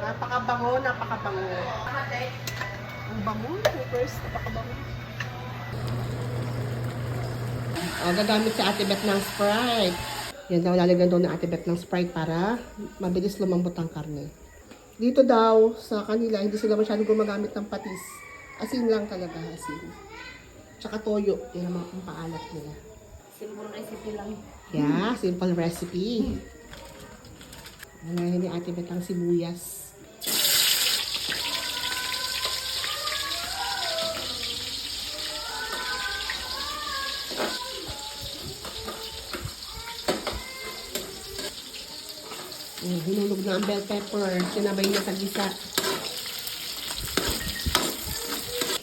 Napakabango, napakabango. Ang bango, first, napakabango. Oh, gagamit si Ate Beth ng Sprite. Yan daw, lalagyan daw ng Ate Beth ng Sprite para mabilis lumambot ang karne. Dito daw, sa kanila, hindi sila masyadong gumagamit ng patis. Asin lang talaga, asin. Tsaka toyo, yun ang mga paalat nila. Simple recipe lang. Yeah, simple recipe. Ano ni Ate Beth ang sibuyas. Mm, hinulog na ang bell pepper. Sinabay niya sa gisa.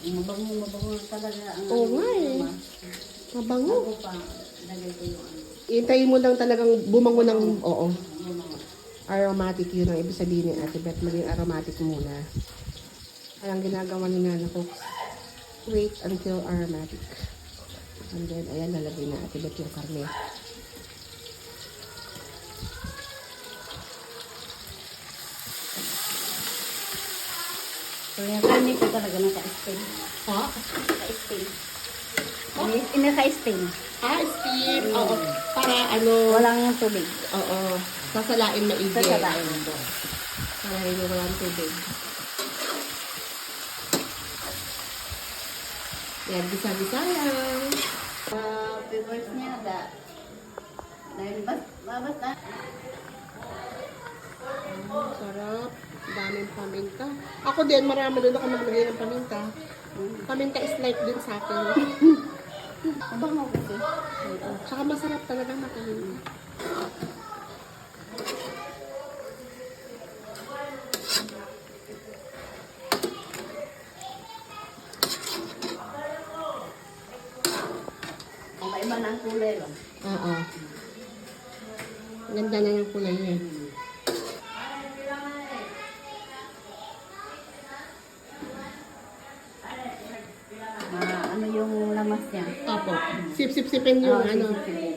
Mabango, mabango talaga ang Oo nga eh. Mabango. Ako pa, lagay ko yung ano. Hintayin mo lang talagang bumango ng, oo, aromatic yun ang ibig sabihin ni Ate Beth. Maging aromatic muna. Ayan ang ginagawa ni Nana Cooks. Wait until aromatic. And then, ayan, lalagay na Ate Beth yung karne. So yung karne ko talaga naka-stain. Ha? Naka-stain. Ini- Naka-stain. Ah, steam. Oo. Para ano, Walang tubig. oo. Sasalain maigi. Sasalain ito. Para hindi walang tubig. Yan, bisa-bisa lang. Uh, flavors niya da. Dahil bas, babas na. Mm, sarap. Daming paminta. Ako din, marami din ako maglagay ng paminta. Paminta is like din sa akin. Mabango kasi. Oo. Tsaka masarap talaga makain. Kaiba ng kulay lang. Oo. Ganda na yung kulay niya. Ah, ano yung lamas niya? Opo. Sip-sip-sipin yung Oh, ano. sisipin.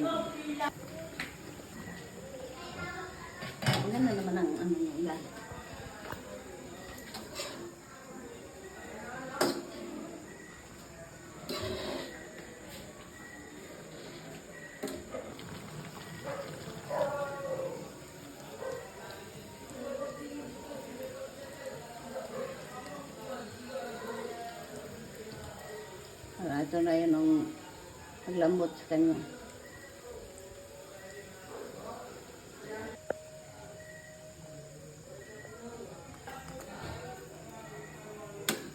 Ito na yun ang naglambot sa kanya.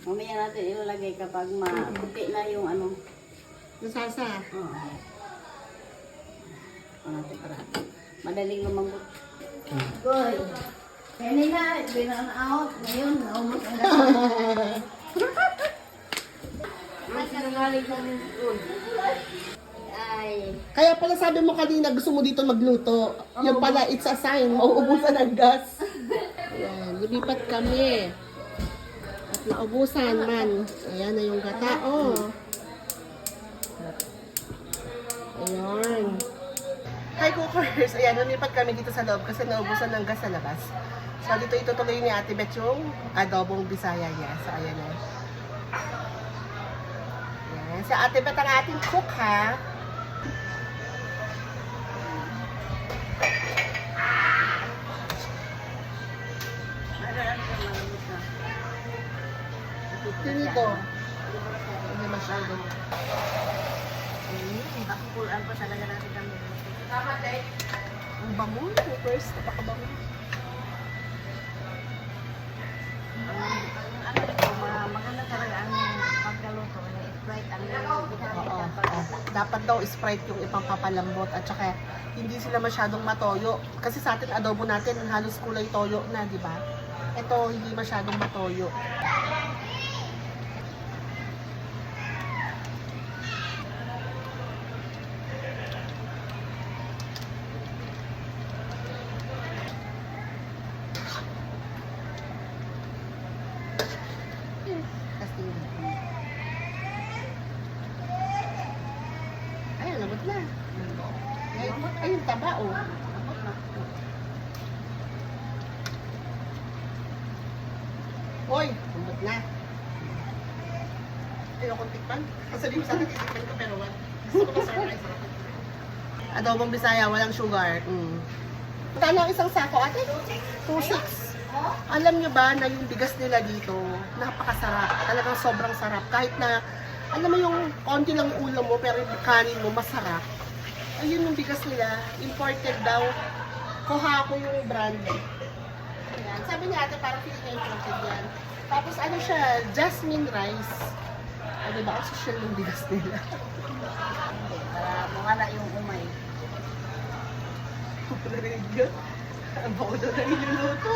Mamaya natin ilalagay kapag maputi na yung ano. Nasasa. Oo. Ano natin para madaling lumambot. Goy! Kanina, binan out. Ngayon, naumot ang Ang sinungaling kami doon. Ay, Kaya pala sabi mo kanina gusto mo dito magluto. Yung pala, it's a sign. Mauubusan ng gas. Ayan, lumipat kami. At naubusan man. Ayan na yung gata. Oh. Ayan. Hi cookers! Ayan, lumipat kami dito sa loob kasi naubusan ng gas sa labas. So dito itutuloy ni Ate Beth yung adobong bisaya niya. So ayan na. Ayan. Si Ate Beth ang ating cook ha. Pinito. Hindi masyado. Pakukulaan pa talaga natin kami. Ang bango. First, napakabango. Sprite, ang Oo. oo. Dapat daw Sprite yung ipampapalambot at saka hindi sila masyadong matoyo. Kasi sa atin adobo natin halos kulay toyo na, di ba? Ito hindi masyadong matoyo. Testing natin. Ayan, labot na. Ay, taba, oh. Oy, tumbot na. Ayokong tikpan. Kasi di sa akin titikpan ko pero wag. Gusto ko surprise ako. Adobong Bisaya, walang sugar. Mm. Magkano ang isang sako, ate? 2.6. Alam nyo ba na yung bigas nila dito, napakasarap. Talagang sobrang sarap. Kahit na, alam mo yung konti lang ulam mo, pero yung kanin mo, masarap. Ayun yung bigas nila. Imported daw. Kuha ko yung brand. Ayan. Sabi niya ate, parang feeling imported yan. Tapos ano siya, jasmine rice. O diba, ang social yung bigas nila. Para mawala yung umay. Ang bako daw na niluluto.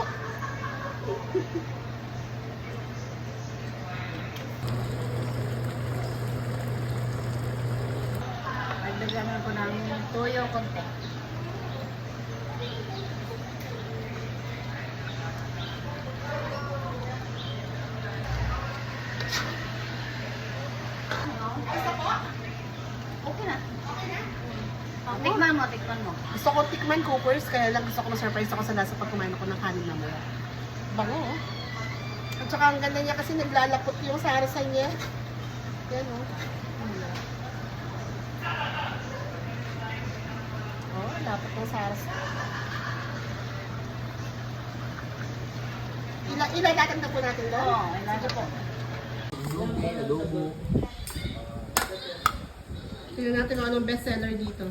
Nagdagan ko ng toyo konti. Okay na. Oh, tikman mo, tikman mo. Gusto ko tikman coopers, kaya lang gusto ko ma-surprise ako sa lasa pag kumain ako ng kanin na mo. Bango, oh. At saka ang ganda niya kasi naglalapot yung sarasan niya. Yan, oh. Lapot ng sarasan. Ilan, ilan tatanda po natin doon? Oo, oh, po. Tingnan natin kung anong bestseller dito.